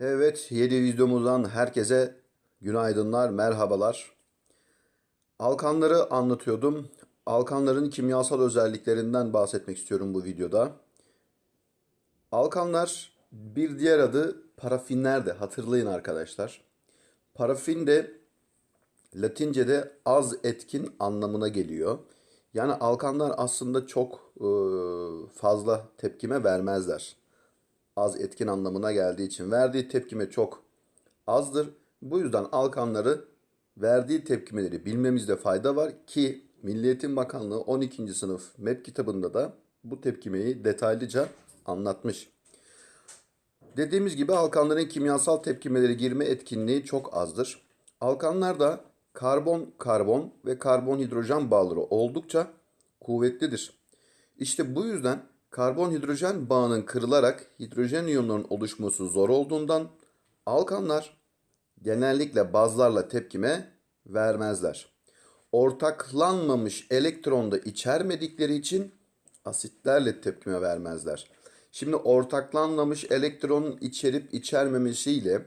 Evet, yeni videomuzdan herkese günaydınlar, merhabalar. Alkanları anlatıyordum. Alkanların kimyasal özelliklerinden bahsetmek istiyorum bu videoda. Alkanlar bir diğer adı parafinler de hatırlayın arkadaşlar. Parafin de Latince'de az etkin anlamına geliyor. Yani alkanlar aslında çok e, fazla tepkime vermezler az etkin anlamına geldiği için verdiği tepkime çok azdır. Bu yüzden alkanları verdiği tepkimeleri bilmemizde fayda var ki Milli Eğitim Bakanlığı 12. sınıf MEP kitabında da bu tepkimeyi detaylıca anlatmış. Dediğimiz gibi alkanların kimyasal tepkimeleri girme etkinliği çok azdır. Alkanlarda karbon karbon ve karbon hidrojen bağları oldukça kuvvetlidir. İşte bu yüzden karbon hidrojen bağının kırılarak hidrojen iyonlarının oluşması zor olduğundan alkanlar genellikle bazlarla tepkime vermezler. Ortaklanmamış elektron içermedikleri için asitlerle tepkime vermezler. Şimdi ortaklanmamış elektronun içerip içermemesiyle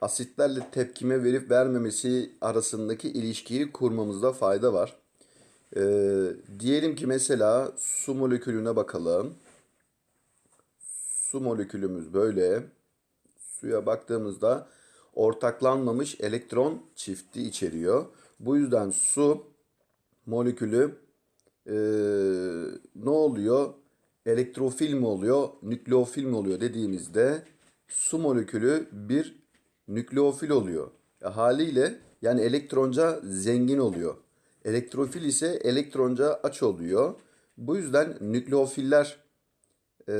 asitlerle tepkime verip vermemesi arasındaki ilişkiyi kurmamızda fayda var. Ee, diyelim ki mesela su molekülüne bakalım. Su molekülümüz böyle. Suya baktığımızda ortaklanmamış elektron çifti içeriyor. Bu yüzden su molekülü ee, ne oluyor? Elektrofil mi oluyor, nükleofil mi oluyor dediğimizde su molekülü bir nükleofil oluyor. E, haliyle yani elektronca zengin oluyor. Elektrofil ise elektronca aç oluyor. Bu yüzden nükleofiller e,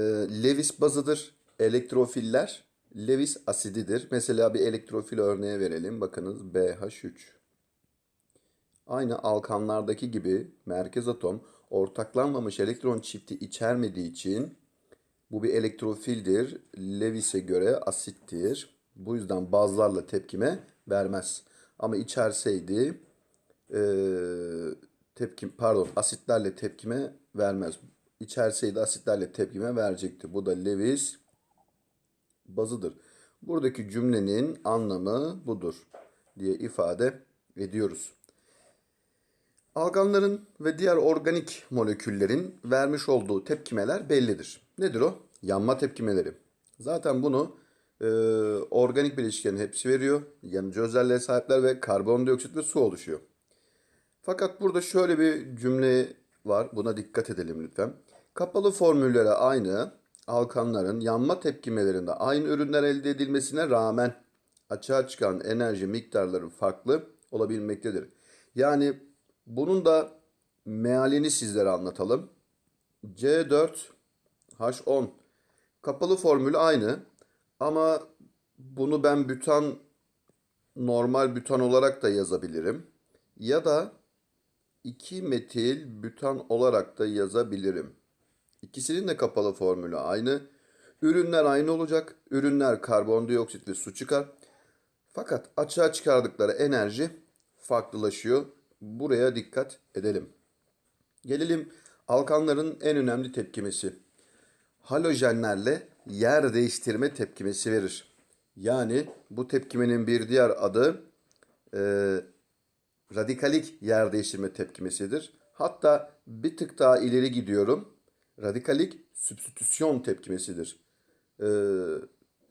Lewis bazıdır. Elektrofiller Lewis asididir. Mesela bir elektrofil örneği verelim. Bakınız BH3. Aynı alkanlardaki gibi merkez atom ortaklanmamış elektron çifti içermediği için bu bir elektrofildir. Lewis'e göre asittir. Bu yüzden bazlarla tepkime vermez. Ama içerseydi e, tepkim pardon asitlerle tepkime vermez. İçerseydi asitlerle tepkime verecekti. Bu da Lewis bazıdır. Buradaki cümlenin anlamı budur diye ifade ediyoruz. Alganların ve diğer organik moleküllerin vermiş olduğu tepkimeler bellidir. Nedir o? Yanma tepkimeleri. Zaten bunu e, organik bileşiklerin hepsi veriyor. Yanıcı özelliğe sahipler ve karbondioksit ve su oluşuyor. Fakat burada şöyle bir cümle var. Buna dikkat edelim lütfen. Kapalı formüllere aynı alkanların yanma tepkimelerinde aynı ürünler elde edilmesine rağmen açığa çıkan enerji miktarları farklı olabilmektedir. Yani bunun da mealini sizlere anlatalım. C4H10 kapalı formül aynı ama bunu ben bütan normal bütan olarak da yazabilirim. Ya da 2 metil bütan olarak da yazabilirim. İkisinin de kapalı formülü aynı. Ürünler aynı olacak. Ürünler karbondioksit ve su çıkar. Fakat açığa çıkardıkları enerji farklılaşıyor. Buraya dikkat edelim. Gelelim alkanların en önemli tepkimesi. Halojenlerle yer değiştirme tepkimesi verir. Yani bu tepkimenin bir diğer adı e, radikalik yer değiştirme tepkimesidir. Hatta bir tık daha ileri gidiyorum. Radikalik sübstitüsyon tepkimesidir. E,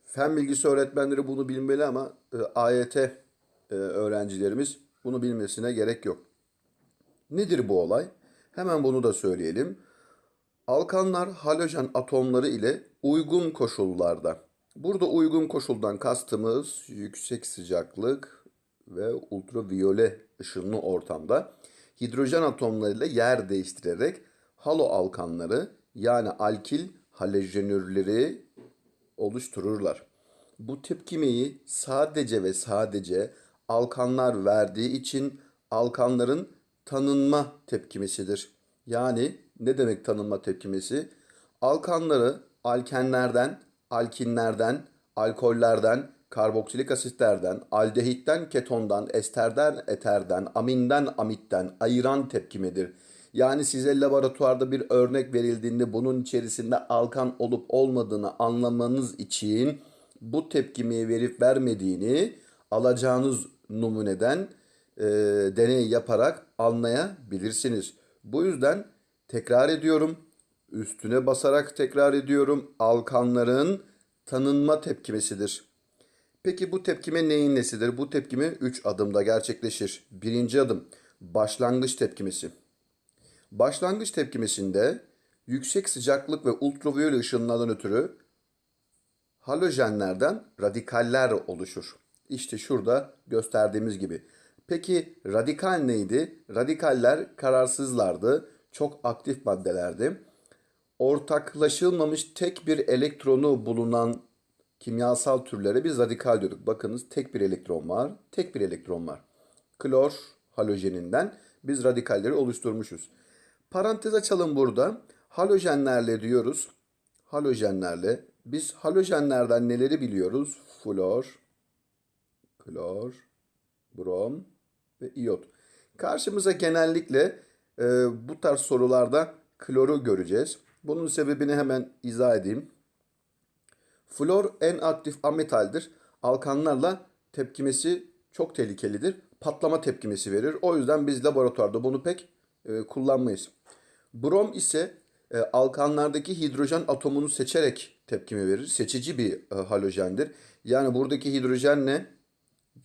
fen bilgisi öğretmenleri bunu bilmeli ama e, AYT e, öğrencilerimiz bunu bilmesine gerek yok. Nedir bu olay? Hemen bunu da söyleyelim. Alkanlar halojen atomları ile uygun koşullarda. Burada uygun koşuldan kastımız yüksek sıcaklık ve ultraviyole ışınlı ortamda hidrojen atomlarıyla yer değiştirerek halo alkanları yani alkil halojenürleri oluştururlar. Bu tepkimeyi sadece ve sadece alkanlar verdiği için alkanların tanınma tepkimesidir. Yani ne demek tanınma tepkimesi? Alkanları alkenlerden, alkinlerden, alkollerden, karboksilik asitlerden, aldehitten, ketondan, esterden, eterden, aminden, amitten ayıran tepkimedir. Yani size laboratuvarda bir örnek verildiğinde bunun içerisinde alkan olup olmadığını anlamanız için bu tepkimeyi verip vermediğini alacağınız numuneden e, deney yaparak anlayabilirsiniz. Bu yüzden tekrar ediyorum, üstüne basarak tekrar ediyorum. Alkanların tanınma tepkimesidir. Peki bu tepkime neyin nesidir? Bu tepkime 3 adımda gerçekleşir. Birinci adım başlangıç tepkimesi. Başlangıç tepkimesinde yüksek sıcaklık ve ultraviyole ışınlardan ötürü halojenlerden radikaller oluşur. İşte şurada gösterdiğimiz gibi. Peki radikal neydi? Radikaller kararsızlardı, çok aktif maddelerdi. Ortaklaşılmamış tek bir elektronu bulunan kimyasal türlere biz radikal diyorduk. Bakınız tek bir elektron var, tek bir elektron var. Klor halojeninden biz radikalleri oluşturmuşuz. Parantez açalım burada. Halojenlerle diyoruz. Halojenlerle. Biz halojenlerden neleri biliyoruz? Flor, klor, brom ve iyot. Karşımıza genellikle e, bu tarz sorularda kloru göreceğiz. Bunun sebebini hemen izah edeyim. Flor en aktif ametaldir. Alkanlarla tepkimesi çok tehlikelidir. Patlama tepkimesi verir. O yüzden biz laboratuvarda bunu pek e, kullanmayız. Brom ise e, alkanlardaki hidrojen atomunu seçerek tepkime verir. Seçici bir e, halojendir. Yani buradaki hidrojen ne?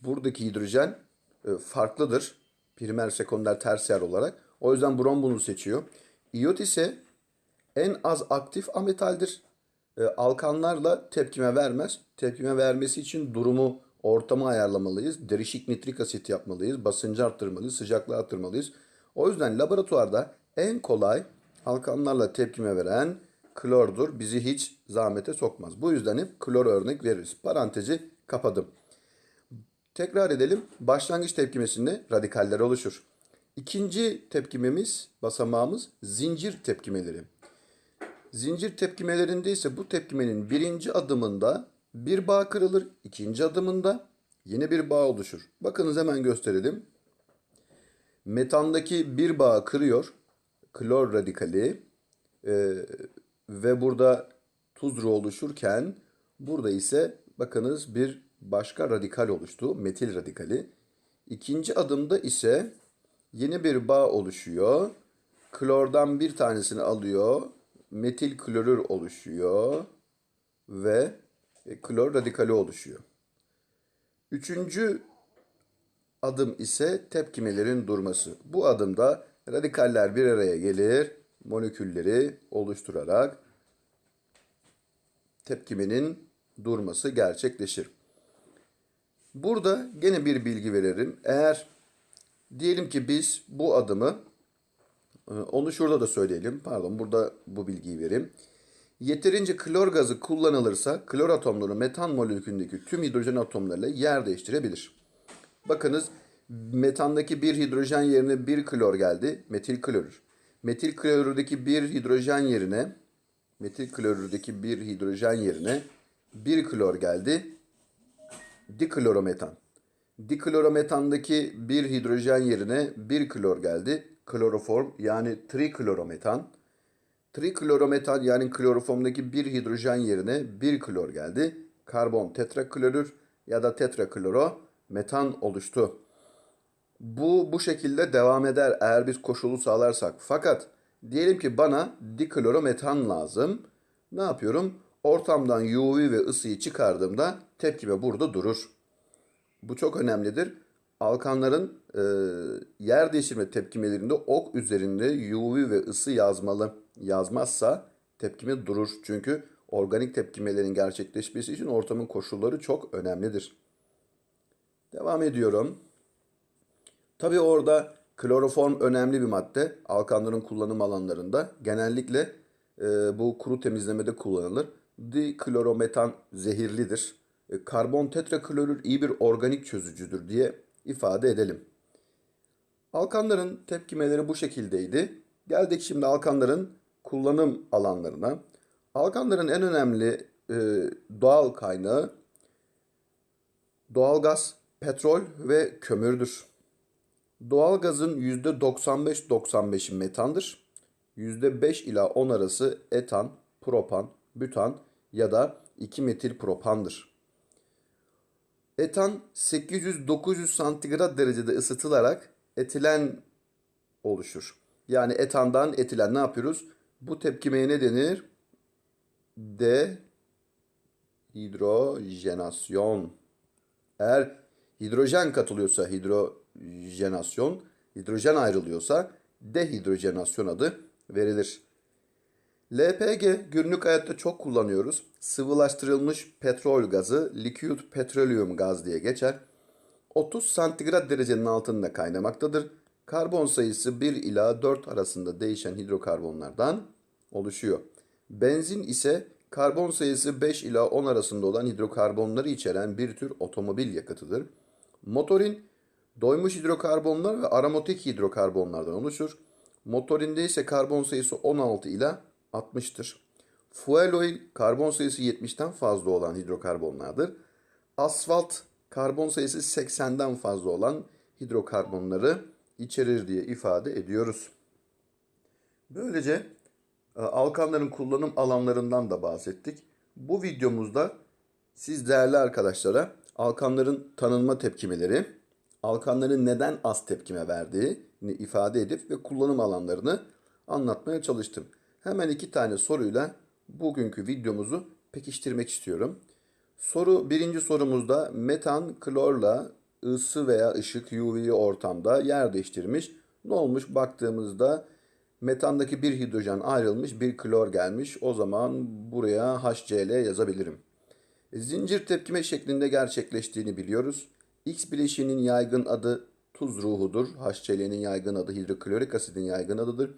Buradaki hidrojen e, farklıdır. Primer, sekonder, tersiyer olarak. O yüzden brom bunu seçiyor. İyot ise en az aktif ametaldir. E, alkanlarla tepkime vermez. Tepkime vermesi için durumu ortama ayarlamalıyız. Derişik nitrik asit yapmalıyız. Basıncı arttırmalıyız. Sıcaklığı arttırmalıyız. O yüzden laboratuvarda en kolay alkanlarla tepkime veren klordur. Bizi hiç zahmete sokmaz. Bu yüzden hep klor örnek veririz. Parantezi kapadım. Tekrar edelim. Başlangıç tepkimesinde radikaller oluşur. İkinci tepkimemiz, basamağımız zincir tepkimeleri. Zincir tepkimelerinde ise bu tepkimenin birinci adımında bir bağ kırılır. ikinci adımında yeni bir bağ oluşur. Bakınız hemen gösterelim. Metandaki bir bağı kırıyor. Klor radikali e, ve burada tuz oluşurken burada ise bakınız bir başka radikal oluştu. Metil radikali. İkinci adımda ise yeni bir bağ oluşuyor. Klordan bir tanesini alıyor. Metil klorür oluşuyor. Ve klor radikali oluşuyor. Üçüncü adım ise tepkimelerin durması. Bu adımda radikaller bir araya gelir, molekülleri oluşturarak tepkimenin durması gerçekleşir. Burada gene bir bilgi veririm. Eğer diyelim ki biz bu adımı e, onu şurada da söyleyelim. Pardon burada bu bilgiyi vereyim. Yeterince klor gazı kullanılırsa klor atomları metan molekülündeki tüm hidrojen atomlarıyla yer değiştirebilir. Bakınız metandaki bir hidrojen yerine bir klor geldi. Metil klorür. Metil klorürdeki bir hidrojen yerine metil klorürdeki bir hidrojen yerine bir klor geldi. Diklorometan. Diklorometandaki bir hidrojen yerine bir klor geldi. Kloroform yani triklorometan. Triklorometan yani kloroformdaki bir hidrojen yerine bir klor geldi. Karbon tetraklorür ya da tetrakloro metan oluştu. Bu bu şekilde devam eder eğer biz koşulu sağlarsak. Fakat diyelim ki bana diklorometan lazım. Ne yapıyorum? Ortamdan UV ve ısıyı çıkardığımda tepkime burada durur. Bu çok önemlidir. Alkanların e, yer değiştirme tepkimelerinde ok üzerinde UV ve ısı yazmalı. Yazmazsa tepkime durur. Çünkü organik tepkimelerin gerçekleşmesi için ortamın koşulları çok önemlidir. Devam ediyorum. Tabi orada kloroform önemli bir madde. Alkanların kullanım alanlarında. Genellikle e, bu kuru temizlemede kullanılır. Diklorometan zehirlidir. E, karbon tetraklorür iyi bir organik çözücüdür diye ifade edelim. Alkanların tepkimeleri bu şekildeydi. Geldik şimdi alkanların kullanım alanlarına. Alkanların en önemli e, doğal kaynağı doğalgaz, petrol ve kömürdür. Doğalgazın %95-95'i metandır. %5 ila 10 arası etan, propan, bütan ya da 2 metil propandır. Etan 800-900 santigrat derecede ısıtılarak etilen oluşur. Yani etandan etilen ne yapıyoruz? Bu tepkimeye ne denir? Dehidrojenasyon. Eğer hidrojen katılıyorsa hidrojenasyon, hidrojen ayrılıyorsa dehidrojenasyon adı verilir. LPG günlük hayatta çok kullanıyoruz. Sıvılaştırılmış petrol gazı, liquid petroleum gaz diye geçer. 30 santigrat derecenin altında kaynamaktadır. Karbon sayısı 1 ila 4 arasında değişen hidrokarbonlardan oluşuyor. Benzin ise karbon sayısı 5 ila 10 arasında olan hidrokarbonları içeren bir tür otomobil yakıtıdır. Motorin doymuş hidrokarbonlar ve aromatik hidrokarbonlardan oluşur. Motorinde ise karbon sayısı 16 ila 60'tır. Fuel oil karbon sayısı 70'ten fazla olan hidrokarbonlardır. Asfalt karbon sayısı 80'den fazla olan hidrokarbonları içerir diye ifade ediyoruz. Böylece e, alkanların kullanım alanlarından da bahsettik. Bu videomuzda siz değerli arkadaşlara alkanların tanınma tepkimeleri, alkanların neden az tepkime verdiğini ifade edip ve kullanım alanlarını anlatmaya çalıştım. Hemen iki tane soruyla bugünkü videomuzu pekiştirmek istiyorum. Soru birinci sorumuzda metan klorla ısı veya ışık UV ortamda yer değiştirmiş. Ne olmuş baktığımızda metandaki bir hidrojen ayrılmış bir klor gelmiş. O zaman buraya HCl yazabilirim. Zincir tepkime şeklinde gerçekleştiğini biliyoruz. X bileşiğinin yaygın adı tuz ruhudur. HCl'nin yaygın adı hidroklorik asidin yaygın adıdır.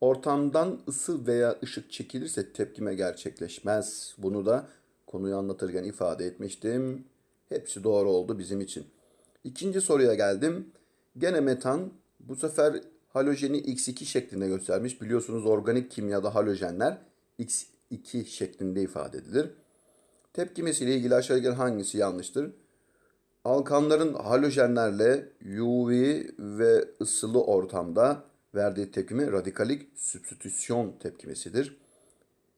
Ortamdan ısı veya ışık çekilirse tepkime gerçekleşmez. Bunu da konuyu anlatırken ifade etmiştim. Hepsi doğru oldu bizim için. İkinci soruya geldim. Gene metan bu sefer halojeni X2 şeklinde göstermiş. Biliyorsunuz organik kimyada halojenler X2 şeklinde ifade edilir. Tepkimesiyle ilgili aşağıdaki hangisi yanlıştır? Alkanların halojenlerle UV ve ısılı ortamda verdiği tepkime radikalik sübstitüsyon tepkimesidir.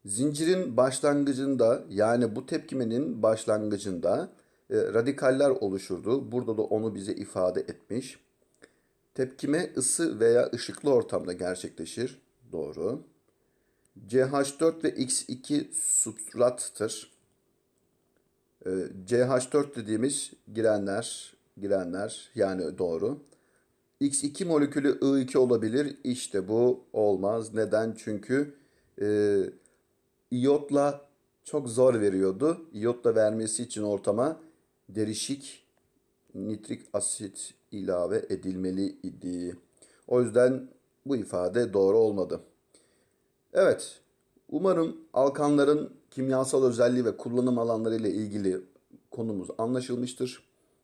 Zincirin başlangıcında yani bu tepkimenin başlangıcında e, radikaller oluşurdu. Burada da onu bize ifade etmiş. Tepkime ısı veya ışıklı ortamda gerçekleşir. Doğru. CH4 ve X2 substrattır. E, CH4 dediğimiz girenler, girenler yani doğru. X2 molekülü I2 olabilir. İşte bu olmaz. Neden? Çünkü e, iyotla çok zor veriyordu. İyotla vermesi için ortama derişik nitrik asit ilave edilmeli idi. O yüzden bu ifade doğru olmadı. Evet, umarım alkanların kimyasal özelliği ve kullanım alanları ile ilgili konumuz anlaşılmıştır.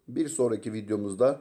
Bir sonraki videomuzda